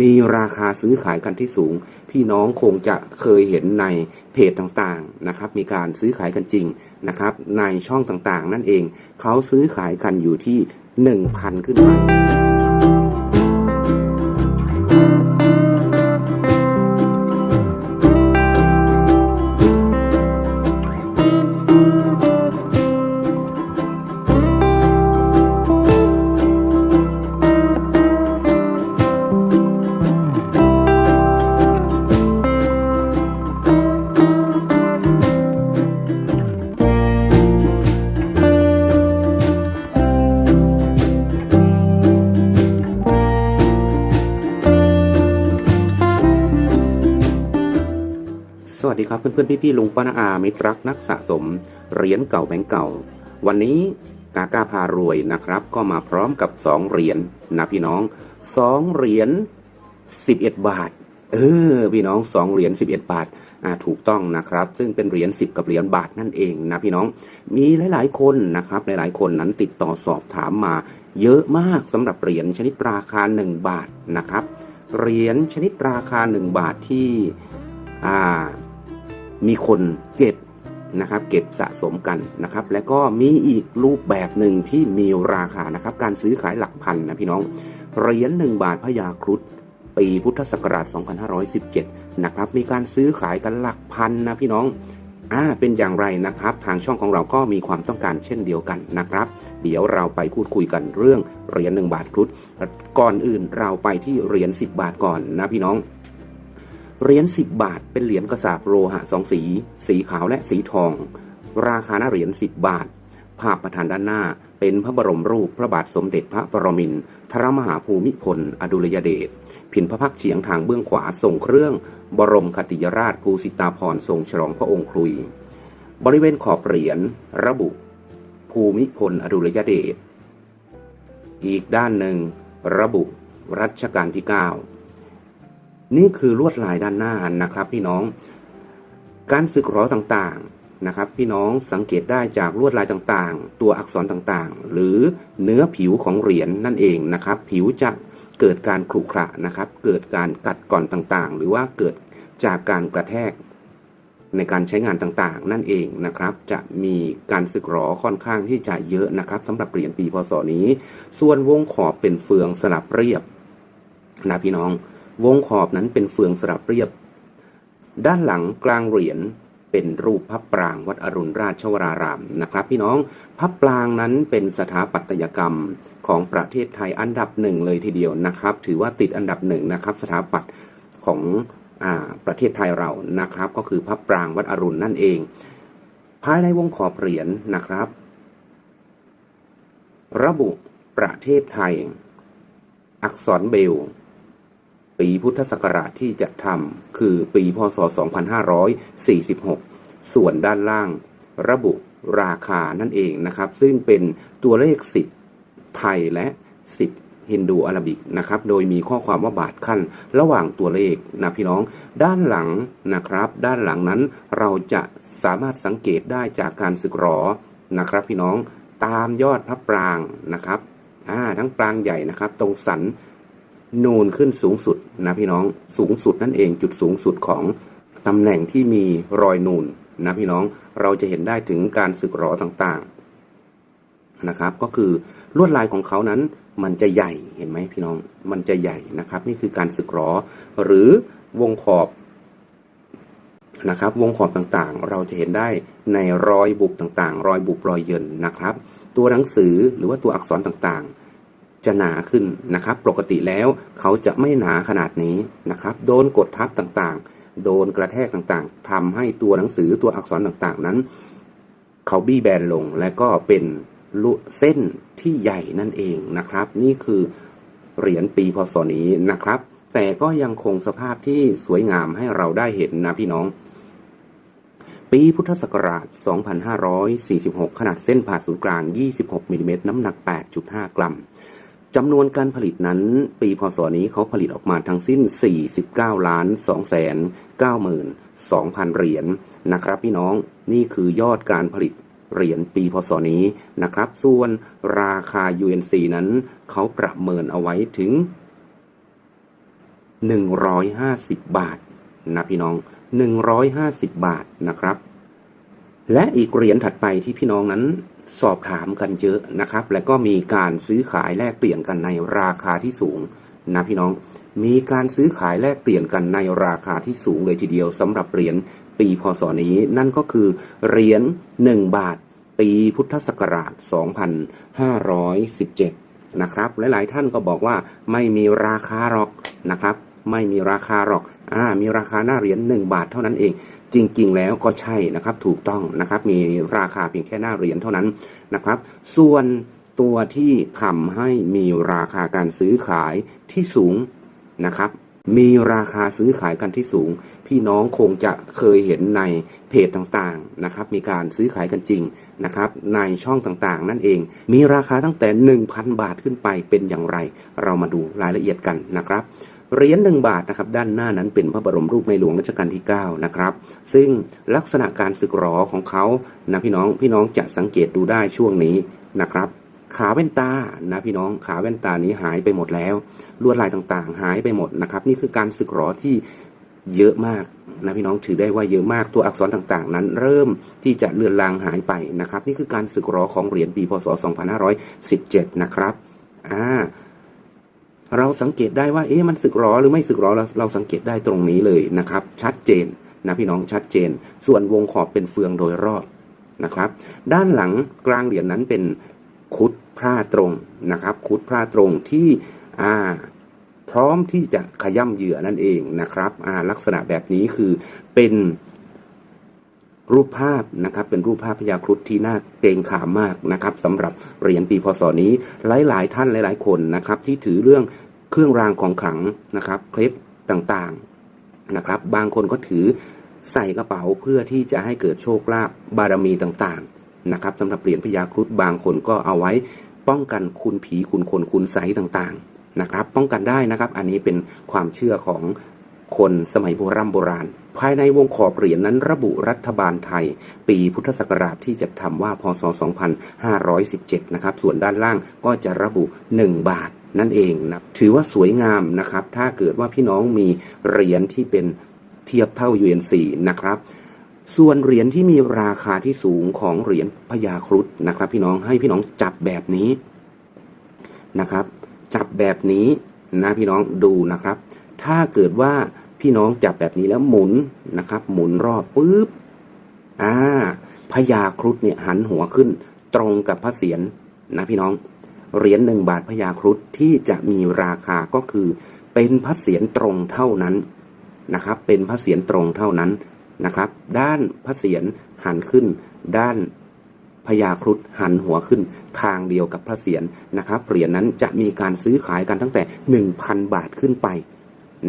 มีราคาซื้อขายกันที่สูง พี่น้องคงจะเคยเห็นในเพจต่างๆนะครับ มีการซื้อขายกันจริงนะครับ ในช่องต่างๆ นั่นเองเขาซื้อขายกันอยู่ที่ 1,000 ขึ้นไป ดีครับเพื่อนๆพี่ๆลุงป้านาอามิตรักนักสะสมเหรียญเก่าแบงก์เก่า วันนี้กาก้าพารวยนะครับ ก็มาพร้อมกับ 2 เหรียญนะพี่น้อง 2 เหรียญ11 บาท เออพี่น้อง 2 เหรียญ11 บาทอ่าถูกต้องนะครับ ซึ่งเป็นเหรียญ10 กับเหรียญบาทนั่นเองนะพี่น้องมีหลายๆคนนะครับหลายๆคนนั้นติดต่อสอบถามมา เยอะมากสำหรับเหรียญชนิดราคา 1 บาทนะครับเหรียญชนิดราคา 1 บาทที่อ่า มีคนเก็บนะครับเก็บสะสมกันนะครับ แล้วก็มีอีกรูปแบบหนึ่งที่มีราคานะครับ การซื้อขายหลักพันนะพี่น้องเหรียญหนึ่งบาทพญาครุฑปีพุทธศักราช 2517 นะครับ มีการซื้อขายกันหลักพันนะพี่น้องอ่าเป็นอย่างไรนะครับ ทางช่องของเราก็มีความต้องการเช่นเดียวกันนะครับ เดี๋ยวเราไปพูดคุยกันเรื่องเหรียญหนึ่งบาทครุฑก่อนอื่นเราไปที่เหรียญ10 บาทก่อนนะพี่น้อง เหรียญ10 บาท เป็นเหรียญกระสาบโลหะสองสี สีขาวและสีทอง ราคาหน้าเหรียญ10 บาท ภาพประธานด้านหน้า เป็นพระบรมรูปพระบาทสมเด็จพระปรมินทรมหาภูมิพล อดุลยเดชพินพระพักตร์เฉียงทางเบื้องขวาส่งเครื่อง บรมคติยราชภูสิตาพรทรงฉลองพระองค์ครุย บริเวณขอบเหรียญระบุ ภูมิพลอดุลยเดชอีกด้านหนึ่ง ระบุรัชกาลที่ 9 นี่คือลวดลายด้านหน้านะครับ พี่น้อง การสึกหรอต่างๆนะครับ พี่น้องสังเกตได้จากลวดลายต่างๆ ตัวอักษรต่างๆ หรือเนื้อผิวของเหรียญนั่นเองนะครับ ผิวจะเกิดการขรุขระนะครับ เกิดการกัดก่อนต่างๆ หรือว่าเกิดจากการกระแทกในการใช้งานต่างๆ นั่นเองนะครับ จะมีการสึกหรอค่อนข้างที่จะเยอะนะครับสำหรับเหรียญปีพศนี้ ส่วนวงขอบเป็นเฟืองสลับเรียบนะพี่น้อง วงขอบนั้นเป็นเฟืองสลับเรียบ ด้านหลังกลางเหรียญเป็นรูปพระปรางวัดอรุณราชวรารามนะครับ พี่น้องพระปรางนั้นเป็นสถาปัตยกรรมของประเทศไทยอันดับหนึ่งเลยทีเดียวนะครับ ถือว่าติดอันดับหนึ่งนะครับสถาปัตย์ของอาประเทศไทยเรานะครับ ก็คือพระปรางวัดอรุณนั่นเอง ภายในวงขอบเหรียญนะครับ ระบุประเทศไทย อักษรเบล ปีพุทธศักราชที่จะทำคือปีพศ 2546 ส่วนด้านล่างระบุราคานั่นเองนะครับ ซึ่งเป็นตัวเลข 10 ไทยและ 10 ฮินดูอาราบิกนะครับ โดยมีข้อความว่าบาทขั้นระหว่างตัวเลขนะพี่น้อง ด้านหลังนะครับ ด้านหลังนั้นเราจะสามารถสังเกตได้จากการสึกหรอนะครับ พี่น้องตามยอดพระปรางนะครับอ่าทั้งปรางใหญ่นะครับ ตรงสัน นูนขึ้นสูงสุดนะพี่น้องสูงสุดนั่นเองจุดสูงสุดของตำแหน่งที่มีรอยนูนนะพี่น้องเราจะเห็นได้ถึงการสึกหรอต่างๆนะครับ ก็คือลวดลายของเขานั้นมันจะใหญ่เห็นไหมพี่น้องมันจะใหญ่นะครับ นี่คือการสึกหรอ หรือวงขอบนะครับ วงขอบต่างๆ เราจะเห็นได้ในรอยบุบต่างๆ รอยบุบรอยเยินนะครับ ตัวหนังสือหรือว่าตัวอักษรต่างๆ จะหนาขึ้นนะครับ ปกติแล้วเขาจะไม่หนาขนาดนี้นะครับ โดนกดทับต่างๆ โดนกระแทกต่างๆทำให้ตัวหนังสือตัวอักษรต่างๆนั้น เขาบี้แบนลงและก็เป็นลุเส้นที่ใหญ่นั่นเองนะครับ นี่คือเหรียญปีพศนี้นะครับ แต่ก็ยังคงสภาพที่สวยงามให้เราได้เห็นนะพี่น้อง ปีพุทธศักราช 2546 ขนาดเส้นผ่าศูนย์กลาง 26มิลลิเมตรน้ำหนัก 8.5 กรัม จำนวนการผลิตนั้น ปีพศนี้เขาผลิตออกมาทั้งสิ้น 49 ล้าน2แสน92,000 เหรียญนะครับพี่น้องนี่คือยอดการผลิตเหรียญปีพศนี้นะครับ ส่วนราคา UNC นั้นเขาประเมินเอาไว้ถึง 150 บาทนะพี่น้อง 150 บาทนะครับ และอีกเหรียญถัดไปที่พี่น้องนั้น สอบถามกันเยอะนะครับ และก็มีการซื้อขายแลกเปลี่ยนกันในราคาที่สูงนะพี่น้อง มีการซื้อขายแลกเปลี่ยนกันในราคาที่สูงเลยทีเดียวสำหรับเหรียญปีพศนี้ นั่นก็คือเหรียญ1บาท ปีพุทธศักราช 2517 นะครับ หลายๆท่านก็บอกว่าไม่มีราคาหรอกนะครับ ไม่มีราคาหรอกอ่ามีราคาหน้าเหรียญ1บาทเท่านั้นเอง จริง ๆ แล้วก็ใช่นะครับถูกต้องนะครับมีราคาเพียงแค่หน้าเหรียญเท่านั้นนะครับ ส่วนตัวที่ทำให้มีราคาการซื้อขายที่สูงนะครับ มีราคาซื้อขายกันที่สูง พี่น้องคงจะเคยเห็นในเพจต่างๆนะครับ มีการซื้อขายกันจริงนะครับ ในช่องต่างๆ นั่นเอง มีราคาตั้งแต่ 1,000 บาทขึ้นไปเป็นอย่างไร เรามาดูรายละเอียดกันนะครับ เหรียญหนึ่งบาทนะครับด้านหน้านั้นเป็นพระบรมรูปในหลวงรัชกาลที่9นะครับซึ่งลักษณะการสึกหรอของเขานะพี่น้องพี่น้องจะสังเกตดูได้ช่วงนี้นะครับ ขาแว่นตานะพี่น้องขาแว่นตานี้หายไปหมดแล้ว ลวดลายต่างๆ หายไปหมดนะครับ นี่คือการสึกหรอที่เยอะมากนะพี่น้องถือได้ว่าเยอะมากตัวอักษรต่างๆ นั้น เริ่มที่จะเลือนลางหายไปนะครับ นี่คือการสึกหรอของเหรียญปีพศ 2517 นะครับอ่า เราสังเกตได้ว่าเอ๊ะมันสึกหรอหรือไม่สึกหรอเราเราสังเกตได้ตรงนี้เลยนะครับ ชัดเจนนะพี่น้องชัดเจน ส่วนวงขอบเป็นเฟืองโดยรอบนะครับ ด้านหลังกลางเหรียญนั้นเป็นคุดพร่าตรงนะครับ คุดพร่าตรงที่อ่าพร้อมที่จะขย่ำเหยื่อนั่นเองนะครับอ่าลักษณะแบบนี้คือเป็นรูปภาพนะครับเป็นรูปภาพพญาครุฑที่น่าเกรงขามมากนะครับสำหรับเหรียญปีพศนี้หลาย ๆ ท่านหลาย ๆ คนนะครับที่ถือเรื่อง เครื่องรางของขลังนะครับคล็ดต่างๆนะครับ บางคนก็ถือใส่กระเป๋าเพื่อที่จะให้เกิดโชคลาภบารมีต่างๆนะครับสำหรับเหรียญพญาครุฑบางคนก็เอาไว้ป้องกันคุณผีคุณคนคุณไสยต่างๆนะครับ ป้องกันได้นะครับ อันนี้เป็นความเชื่อของคนสมัยโบรโบราณ ภายในวงขอบเหรียญนั้นระบุรัฐบาลไทย ปีพุทธศักราชที่จะทำว่าพศ 2517 นะครับ ส่วนด้านล่างก็จะระบุ 1 บาท นั่นเองนะถือว่าสวยงามนะครับ ถ้าเกิดว่าพี่น้องมีเหรียญที่เป็นเทียบเท่า UNC นะครับ ส่วนเหรียญที่มีราคาที่สูงของเหรียญพญาครุฑนะครับ พี่น้องให้พี่น้องจับแบบนี้นะครับ จับแบบนี้นะพี่น้องดูนะครับ ถ้าเกิดว่าพี่น้องจับแบบนี้แล้วหมุนนะครับ หมุนรอบปุ๊บอ่าพญาครุฑเนี่ยหันหัวขึ้นตรงกับพระเศียรนะพี่น้อง เหรียญหนึ่งบาทพญาครุฑที่จะมีราคาก็คือ เป็นพระเศียรตรงเท่านั้นนะครับ เป็นพระเศียรตรงเท่านั้นนะครับ ด้านพระเศียรหันขึ้น ด้านพญาครุฑหันหัวขึ้นทางเดียวกับพระเศียรนะครับเหรียญนั้นจะมีการซื้อขายกันตั้งแต่ 1,000 บาทขึ้นไป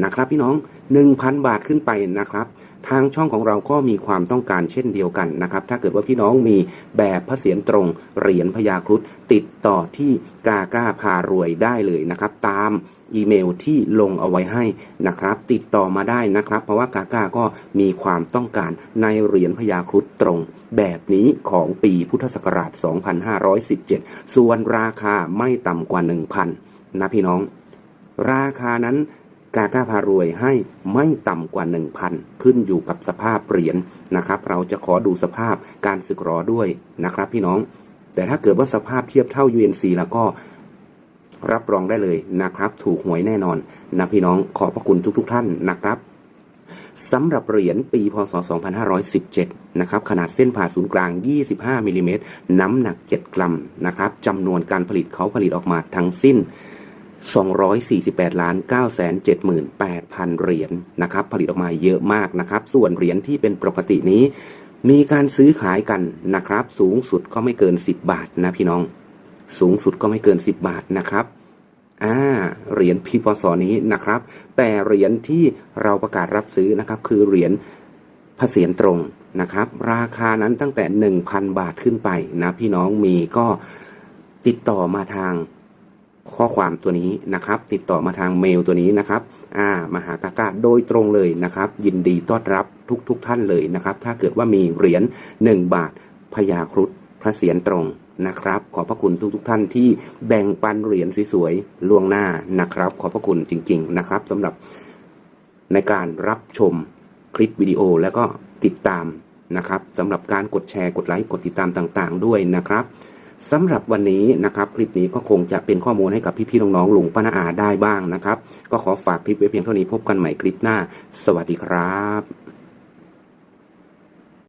นะครับพี่น้อง 1,000 บาทขึ้นไปนะครับ ทางช่องของเราก็มีความต้องการเช่นเดียวกันนะครับ ถ้าเกิดว่าพี่น้องมีแบบพระเศียรตรงเหรียญพญาครุฑติดต่อที่กาก้าพารวยได้เลยนะครับ ตามอีเมลที่ลงเอาไว้ให้นะครับ ติดต่อมาได้นะครับ เพราะว่ากาก้าก็มีความต้องการในเหรียญพญาครุฑตรง แบบนี้ของปีพุทธศักราช 2517 ส่วนราคาไม่ต่ำกว่า 1,000 นะพี่น้อง ราคานั้น กาก้าพารวยให้ไม่ต่ำกว่า 1,000 ขึ้นอยู่กับสภาพเหรียญนะครับ เราจะขอดูสภาพการสึกรอด้วยนะครับพี่น้อง แต่ถ้าเกิดว่าสภาพเทียบเท่า UNC แล้วก็รับรองได้เลยนะครับ ถูกหวยแน่นอนนะพี่น้องขอบพระคุณทุกๆทท่านนะครับสำหรับเหรียญปีพศ 2517 นะครับ ขนาดเส้นผ่าศูนย์กลาง 25มิลลิเมตรน้ำหนัก 7 กรัมนะครับจำนวนการผลิตเขาผลิตออกมาทั้งสิ้น 248ล้าน978,000เหรียญนะครับ ผลิตออกมาเยอะมากนะครับ ส่วนเหรียญที่เป็นปกตินี้ มีการซื้อขายกันนะครับ สูงสุดก็ไม่เกิน 10 บาทนะพี่น้อง สูงสุดก็ไม่เกิน 10 บาทนะครับอ่าเหรียญพีพศนี้นะครับ แต่เหรียญที่เราประกาศรับซื้อนะครับ คือเหรียญพระเศียรตรงนะครับ ราคานั้นตั้งแต่ 1,000 บาทขึ้นไปนะพี่น้องมีก็ติดต่อมาทาง ข้อความตัวนี้นะครับ ติดต่อมาทางเมลตัวนี้นะครับอ่ามหากากาโดยตรงเลยนะครับ ยินดีต้อนรับทุกๆทท่านเลยนะครับ ถ้าเกิดว่ามีเหรียญ1 บาทพญาครุฑพระเศียรตรงนะครับ ขอบพระคุณทุกๆทท่านที่แบ่งปันเหรียญสวยๆล่วงหน้านะครับ ขอบพระคุณจริง ๆนะครับสำหรับในการรับชมคลิปวิดีโอแล้วก็ติดตามนะครับสำหรับการกดแชร์กดไลค์กดติดตามต่างๆ ด้วยนะครับ สำหรับวันนี้นะครับคลิปนี้ก็คงจะเป็นข้อมูลให้กับพี่ๆน้องๆลุงป้านาอาได้บ้างนะครับ ก็ขอฝากคลิปไว้เพียงเท่านี้พบกันใหม่คลิปหน้า สวัสดีครับ